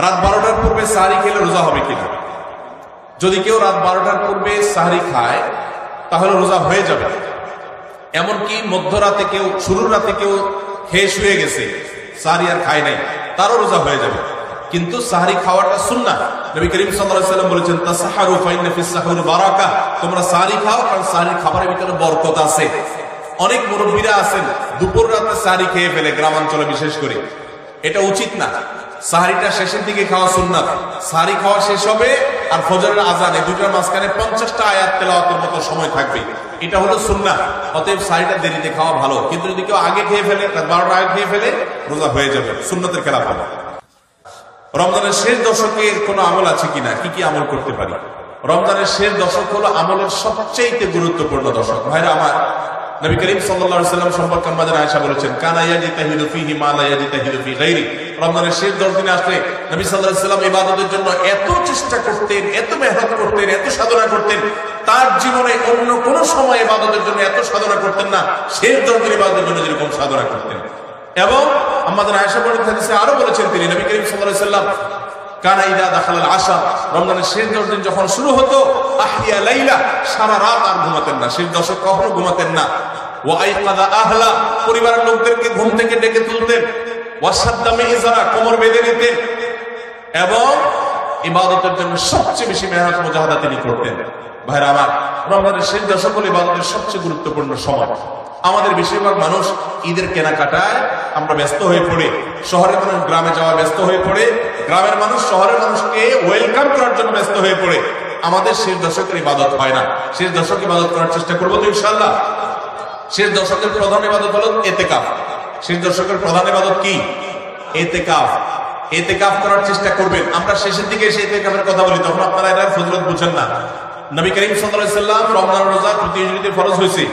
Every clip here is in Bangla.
রাত বারোটার পূর্বে সাহারি খেলে রোজা হবে কিনা? যদি কেউ রাত বারোটার পূর্বে সাহারি খায়, তাহলে রোজা হয়ে যাবে। এমনকি মধ্যরাতে কেউ, শুরুর রাতে কেউ খেয়ে শুয়ে গেছে, সাহারি আর খায় নাই, তারও রোজা হয়ে যাবে। কিন্তু সাহারি খাওয়াটা সুন্না নবী করিম সাল্লাম বলেছেন সাহুরি বারাকা। তোমরা সাহারি খাও, কারণ সাহারির খাবারের ভিতরে বরকত আছে। অনেক মুরব্বীরা আছেন, দুপুর রাতে সাহারি খেয়ে ফেলে গ্রামাঞ্চলে বিশেষ করে। এটা উচিত না। সাহারিটা শেষের দিকে খাওয়া সুন্নাত। সাহারি খাওয়া শেষ হবে আর ফজরের আজান, এই দুটার মাঝখানে পঞ্চাশটা আয়াত তেলাওয়াতের মতো সময় থাকবে। এটা হলো সুন্নাত। অতএব সাহারিটা দেরিতে খাওয়া ভালো। কিন্তু যদি কেউ আগে খেয়ে ফেলে বারোটা আগে খেয়ে ফেলে, রোজা হয়ে যাবে। সুন্নতের খেলা হবে। রমজানের শেষ দশকের কোনো আমল আছে কিনা? কি কি আমল করতে পারি? রমজানের শেষ দশক হলো আমলের সবচেয়ে গুরুত্বপূর্ণ দশক। ভাইরা আমার, নবী করিম সাল্লাম সম্পর্কে আমাদের আয়েশা বলেছেন, কানা ইয়াজিতাহিদু ফিহি মা লা ইয়াজিতাহিদু ফি রমজানের শেষ 10 দিনে আসলে নবী আলাইহি সাল্লাম ইবাদতের জন্য এত চেষ্টা করতেন, এত মেহনত করতেন, এত সাধনা করতেন, তার জীবনে অন্য কোন সময় ইবাদতের জন্য এত সাধনা করতেন না, শেষ 10 দিন ইবাদতের জন্য যেরকম সাধনা করতেন। এবং আমাদের আয়েশা বলেন হাদিসে আরও বলেছেন তিনি, নবী করিম আলাইহি সাল্লাম, কানা ইদা দাখালাল আশা রমজানের শেষ দশ দিন যখন শুরু হতো আহিয়া লাইলা সারা রাত আর ঘুমাতেন না, শেষ দশক কখনো ঘুমাতেন না। ও আহলা পরিবারের লোকদেরকে ঘুম থেকে ডেকে তুলতেন ওয়াসাদ্দামে ইজারা, কোমর বেঁধে নিতেন। এবং ইবাদতের জন্য সবচেয়ে বেশি তিনি করতেন। দশক সবচেয়ে গুরুত্বপূর্ণ আমাদের বেশিরভাগ মানুষ ঈদের কেনাকাটায় আমরা ব্যস্ত হয়ে পড়ে। শহরের মানুষ গ্রামে যাওয়া ব্যস্ত হয়ে পড়ে। গ্রামের মানুষ, শহরের মানুষকে ওয়েলকাম করার জন্য ব্যস্ত হয়ে পড়ে। আমাদের শেষ দশকের ইবাদত হয় না। শেষ দশক ইবাদত করার চেষ্টা করব তো ইনশাল্লাহ শেষ দশকের প্রধান ইবাদত হলো এতেকাফ। শেষ দশকের প্রধান ইবাদত কি? এতেকাফ। এতেকাফ করার চেষ্টা করবেন। আমরা শেষের দিকে এসে এতেকাফের কথা বলি, তখন আপনারা এটা ফজলত বুঝেন না। নবী করিম সাল্লাম রমজান রোজা প্রতিযোগিতায় ফরজ হয়েছে।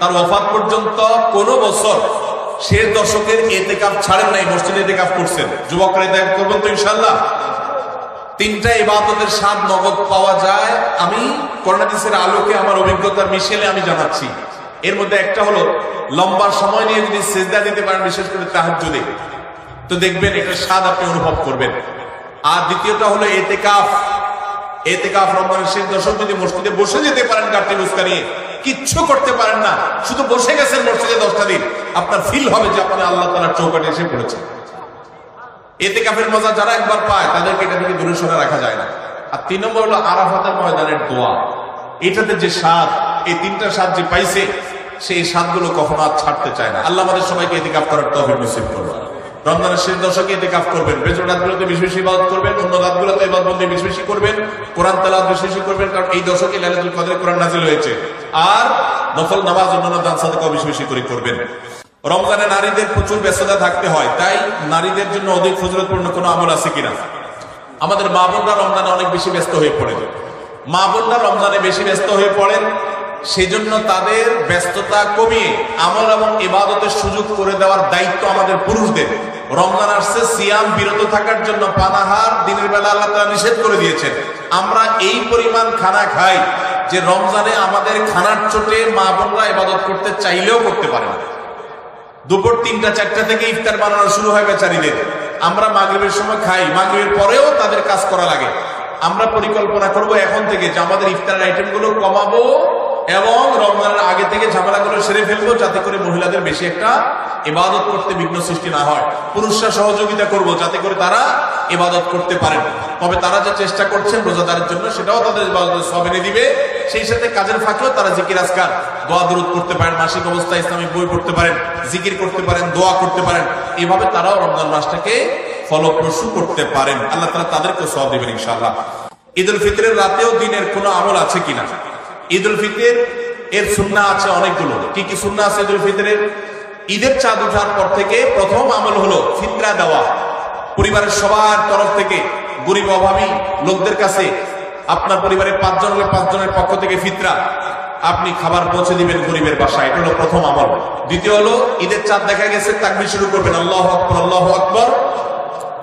তার ওয়াফাত পর্যন্ত কোন বছর শেষ দশকের এতেকাফ ছাড়েন নাই, মসজিদে এতেকাফ করছেন। যুবকরা এতেকাফ করবেন তো ইনশাআল্লাহ। তিনটা ইবাদতের স্বাদ নগদ পাওয়া যায়। আমি করোনাদিসের আলোকে আমার অভিজ্ঞতার মিশেলে আমি জানাচ্ছি। এর মধ্যে একটা হলো লম্বা সময় নিয়ে যদি সেজদা দিতে পারেন, বিশেষ করে তাহাজ্জুদে, তো দেখবেন এটা স্বাদ আপনি অনুভব করবেন। আর দ্বিতীয়টা হলো এতেকাফ। এতেকাফ, রমজানের শেষ দশক যদি মসজিদে বসে যেতে পারেন গাড়ি বুসকা নিয়ে, কিচ্ছু করতে পারেন না, শুধু বসে গেছেন মসজিদে দশটা দিন, আপনার ফিল হবে যে আপনি আল্লাহ তালার চৌকাটে এসে পড়েছেন এতে কাফের মজা যারা একবার পায়, তাদেরকে এটা থেকে দূরে সরে রাখা যায় না। আর তিন নম্বর হলো আরাফাতের ময়দানের দোয়া। এটাতে যে স্বাদ, এই তিনটা স্বাদ যে পাইছে সেই স্বাদগুলো কখনো আর ছাড়তে চায় না। আল্লাহ আমাদের সবাইকে এতে কাপ করার তহবিল নসিব করবে রমজানের শেষ দশকে করবেন। বেজর রাতগুলোতে বেশি বেশি করবেন, অন্য রাতগুলোতে বেশি বেশি করবেন, কোরআন বেশি বেশি করবেন, কারণ এই দশকে কোরআন নাজিল হয়েছে। আর নফল নামাজ অন্যান্য দান বেশি বেশি করে করবেন। রমজানে নারীদের প্রচুর ব্যস্ততা থাকতে হয়, তাই নারীদের জন্য অধিক ফজরতপূর্ণ কোনো আমল আছে কিনা? আমাদের মা বোনরা রমজানে অনেক বেশি ব্যস্ত হয়ে পড়ে মা বোনরা রমজানে বেশি ব্যস্ত হয়ে পড়েন সেই জন্য তাদের ব্যস্ততা কমিয়ে আমল এবং ইবাদতের সুযোগ করে দেওয়ার দায়িত্ব আমাদের পুরুষদের। রমজান আসছে, সিয়াম বিরত থাকার জন্য পানাহার দিনের বেলা আল্লাহ তাআলা নিষেধ করে দিয়েছেন। আমরা এই পরিমাণ খানা খাই যে রমজানে আমাদের খানার চোটে মা বোনরা ইবাদত করতে চাইলেও করতে পারে না। দুপুর তিনটা, চারটা থেকে ইফতার বানানো শুরু হয় বেচারিদের। আমরা মাগরিবের সময় খাই, মাগরিবের পরেও তাদের কাজ করা লাগে। আমরা পরিকল্পনা করব এখন থেকে যে আমাদের ইফতারের আইটেমগুলো কমাবো এবং রমজানের আগে থেকে ঝামেলাগুলো সেরে ফেলব যাতে করে মহিলাদের বেশি একটা ইবাদত করতে বিঘ্ন সৃষ্টি না হয়। পুরুষরা সহযোগিতা করব যাতে করে তারা ইবাদত করতে পারেন। তবে তারা যে চেষ্টা করছেন রোজাদারের জন্য, সেটাও তাদের ইবাদতের সব এনে দিবে। সেই সাথে কাজের ফাঁকেও তারা জিকির আজকার, দোয়া দরুদ করতে পারেন, মাসিক অবস্থা ইসলামিক বই পড়তে পারেন, জিকির করতে পারেন, দোয়া করতে পারেন। এভাবে তারাও রমজান মাসটাকে ফলপ্রসূ করতে পারেন। আল্লাহ তারা তাদেরকে সব দেবেন ইনশাআল্লাহ। ঈদ উল ফিতরের রাতেও দিনের কোনো আমল আছে কিনা? ঈদ উল ফিতর এর সুন্না আছে অনেকগুলো। কি কি সুন্না আছে ঈদ উল ফিতরের? ঈদের চাঁদ উঠার পর থেকে প্রথম আমল হলো ফিতরা দেওয়া। পরিবারের সবার তরফ থেকে গরিব অভাবী লোকদের কাছে আপনার পরিবারের পাঁচজন হলে পাঁচজনের পক্ষ থেকে ফিতরা। আপনি খাবার পৌঁছে দিবেন গরিবের বাসায়। এটা হলো প্রথম আমল। দ্বিতীয় হলো ঈদের চাঁদ দেখা গেছে, তাকবির শুরু করবেন। আল্লাহ আকবর আল্লাহ আকবর।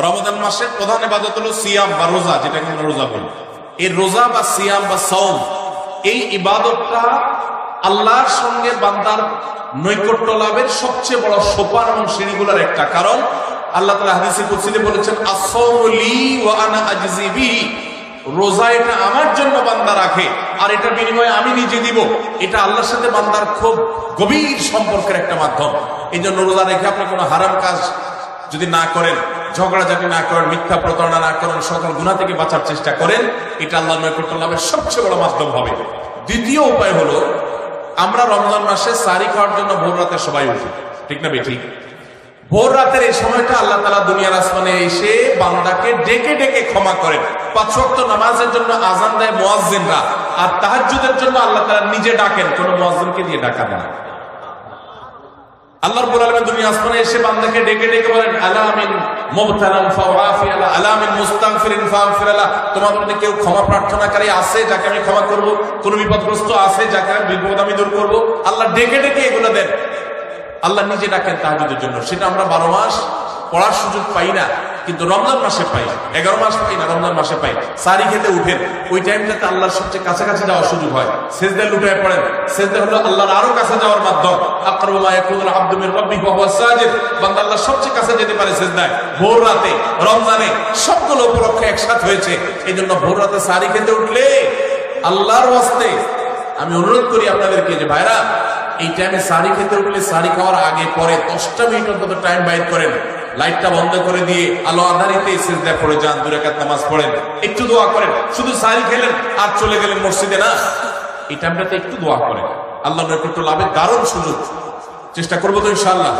রমাদান মাসের প্রধান ইবাদত হলো সিয়াম বা রোজা, যেটাকে আমরা রোজা বলি। এই রোজা বা সিয়াম বা সৌম এই ইবাদতটা আল্লাহর সঙ্গে বান্দার নৈকট্য লাভের সবচেয়ে বড় সোপান এবং শ্রেণীগুলোর একটা কারণ। আল্লাহ তালা হাদিসে কুরসিতে বলেছেন আসৌলি ওয়া আনা আজজি বিহি রোজা এটা আমার জন্য বান্দা রাখে, আর এটা বিনিময়ে আমি নিজে দিব। এটা আল্লাহর সাথে বান্দার খুব গভীর সম্পর্কের একটা মাধ্যম। এই জন্য রোজা রেখে আপনি কোনো হারাম কাজ যদি না করেন ঝগড়াঝাটি না করেন, মিথ্যা প্রতারণা না করেন, সকল গুণা থেকে বাঁচার চেষ্টা করেন, এটা আল্লাহ নৈকট্য লাভের সবচেয়ে বড় মাধ্যম হবে। দ্বিতীয় উপায় হলো, আমরা রমজান মাসে সারি খাওয়ার জন্য ভোর রাতে সবাই উঠি। ঠিক না বেঠিক? ভোর রাতের এই সময়টা আল্লাহ তালা দুনিয়ার আসমানে এসে বান্দাকে ডেকে ডেকে ক্ষমা করেন। পাঁচ ওয়াক্ত নামাজের জন্য আজান দেয় মোয়াজ্জিনরা, আর তাহাজ্জুদের জন্য আল্লাহ তালা নিজে ডাকেন, কোন মোয়াজ্জিনকে দিয়ে ডাকা না। আল্লাহ রাব্বুল আলামিন দুনিয়া আসমানে এসে বান্দাকে ডেকে ডেকে বলেন, আলামিন মুবতালাম ফাওয়াফি আলা আলামিন মুস্তাগফিরিন ফাগফির আলা তোমার মধ্যে কেউ ক্ষমা প্রার্থনাকারী আছে যাকে আমি ক্ষমা করব? কোন বিপদগ্রস্ত আছে যাকে আমি বিপদ আমি দূর করব? আল্লাহ ডেকে ডেকে এগুলো দেন। আল্লাহ নিজে ডাকেন তাহাজুদের জন্য। সেটা আমরা বারো মাস পড়ার সুযোগ পাই না। কিন্তু রমজান মাসে পাই, এগারো মাস পাই না, রমজান মাসে পাই। সারি খেতে উঠেন, ওই টাইমটাতে আল্লাহর সবচেয়ে কাছাকাছি যাওয়ার সুযোগ হয়। সেজদা লুটায় পড়েন, সেজদা হলো আল্লাহর আরও কাছে যাওয়ার মাধ্যম। আমি অনুরোধ করি আপনাদেরকে যে ভাইরা, এই টাইমে সারি খেতে উঠলে সারি খাওয়ার আগে পরে দশটা মিনিট অন্তত টাইম বাইর করেন। লাইটটা বন্ধ করে দিয়ে আলো আধারিতে সিজদা পড়ে যান দুরাকাত নামাজ পড়েন। একটু দোয়া করেন, শুধু সারি খেলেন আর চলে গেলেন মসজিদে, না? এই টাইমটাতে একটু দোয়া করেন আল্লাহ নৈকট্য লাভের দারুণ সুযোগ। চেষ্টা করব তো ইনশাআল্লাহ।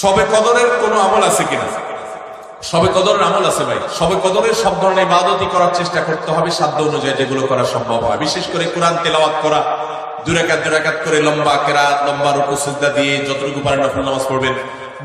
সবে কদরের কোনো আমল আছে কিনা? সবে কদরের আমল আছে ভাই। সবে কদরের সব ধরনের ইবাদতই করার চেষ্টা করতে হবে সাধ্য অনুযায়ী যেগুলো করা সম্ভব হয়। বিশেষ করে কোরআন তেলাওয়াত করা। দুরাকাত দুরাকাত করে লম্বা কেরাত, লম্বা রুকু, সিজদা দিয়ে যতটুকু পারেন নফল নামাজ পড়বেন।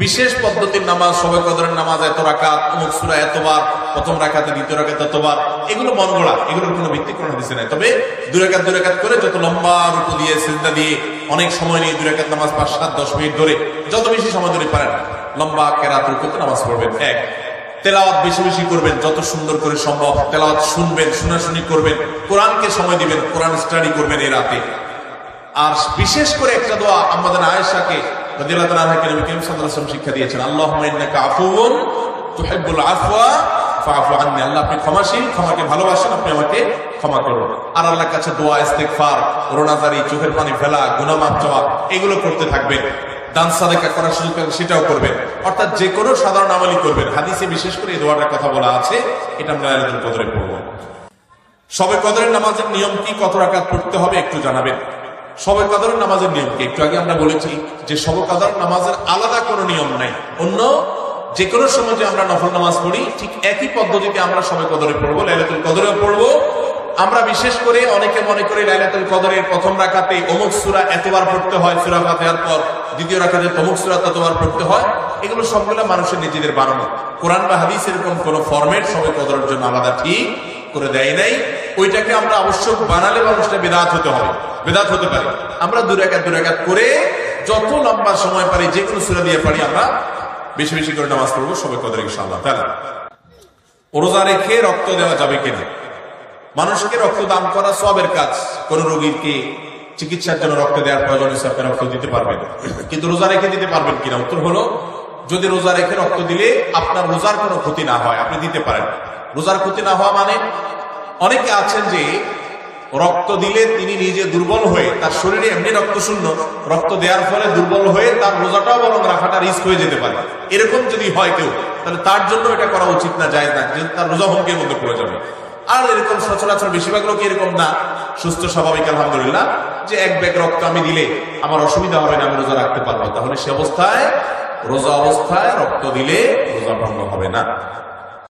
বিশেষ পদ্ধতির নামাজ, সবে কদরের নামাজ, এত রাকাত, অমুক সূরা এতবার প্রথম রাকাতে, দ্বিতীয় রাকাতে এতবার এগুলো মন গড়া, এগুলোর কোনো ভিত্তি কোনো হাদিসে নাই। তবে দুরাকাত দুরাকাত করে যত লম্বা রুকু দিয়ে, সিজদা দিয়ে, অনেক সময় নিয়ে দুরাকাত নামাজ পাঁচ, সাত, দশ মিনিট ধরে, যত বেশি সময় ধরে পারেন, লম্বা কেরাত রুকুতে নামাজ পড়বেন। এক, তেলাওয়াত বেশি বেশি করবেন, যত সুন্দর করে সম্ভব তেলাওয়াত শুনবেন, শোনাশুনি করবেন, কোরআনকে সময় দিবেন, কোরআন স্টাডি করবেন এই রাতে। আর বিশেষ করে একটা দোয়া আমাদের আয়েশাকে শিক্ষা দিয়েছেন আল্লাহ এগুলো করতে সেটাও করবেন। অর্থাৎ যে কোনো সাধারণ আমলই করবেন। হাদিসে বিশেষ করে এই দোয়াটার কথা বলা আছে, এটা আমরা কদরে পড়ব। সবে কদরের নামাজের নিয়ম কি, কত রাকাত পড়তে হবে একটু জানাবেন। সবে কদরের নামাজের নিয়ম কি? একটু আগে আমরা বলেছি যে সবে কদর নামাজের আলাদা কোনো নিয়ম নাই। অন্য যে কোনো সময় যে আমরা নফল নামাজ পড়ি, ঠিক একই পদ্ধতিতে আমরা সবে কদরে পড়ব, লাইলাতুল কদরেও পড়ব। আমরা বিশেষ করে অনেকে মনে করি লাইলাতুল কদরের প্রথম রাকাতে অমুক সূরা এতবার পড়তে হয়, সূরা ফাতিহার পর দ্বিতীয় রাখাতে তমুক সূরা ততবার পড়তে হয়। এগুলো সবগুলো মানুষের নিজেদের বানানো। কোরআন বা হাদিস এরকম কোন ফরম্যাট সবে কদরের জন্য আলাদা ঠিক করে দেয় নাই। ওইটাকে আমরা অবশ্য বানালে মানুষটা বেদাত হতে হবে। বেদাত হতে পারে। আমরা দুরাকাত দুরাকাত করে যত লম্বা সময় পারি যে কোনো সূরা দিয়ে পারি, আমরা বেশি বেশি করে নামাজ পড়ব সবে কদর ইনশাআল্লাহ তাহলে রোজা রেখে রক্ত দেওয়া যাবে কিনা? মানুষকে রক্ত দান করা সবের কাজ। কোন রোগীকে চিকিৎসার জন্য রক্ত দেওয়ার প্রয়োজন হিসেবে আপনি রক্ত দিতে পারবেন। কিন্তু রোজা রেখে দিতে পারবেন কিনা? উত্তর হলো, যদি রোজা রেখে রক্ত দিলে আপনার রোজার কোনো ক্ষতি না হয়, আপনি দিতে পারেন। রোজার ক্ষতি না হওয়া মানে অনেকে আছেন যে রক্ত দিলে তিনি নিজে দুর্বল হয়ে, তার শরীরে এমনি রক্ত শূন্য, রক্ত দেওয়ার ফলে দুর্বল হয়ে তার রোজাটাও বরং রাখাটা রিস্ক হয়ে যেতে পারে। এরকম যদি হয় কেউ, তাহলে তার জন্য এটা করা উচিত না যায় না যেহেতু তার রোজা হুমকির মধ্যে পড়ে যাবে। আর এরকম সচরাচর বেশিরভাগ লোক এরকম না। সুস্থ, স্বাভাবিক, আলহামদুলিল্লাহ, যে এক ব্যাগ রক্ত আমি দিলে আমার অসুবিধা হবে না, আমি রোজা রাখতে পারব। তাহলে সে অবস্থায়, রোজা অবস্থায় রক্ত দিলে রোজা ভঙ্গ হবে না।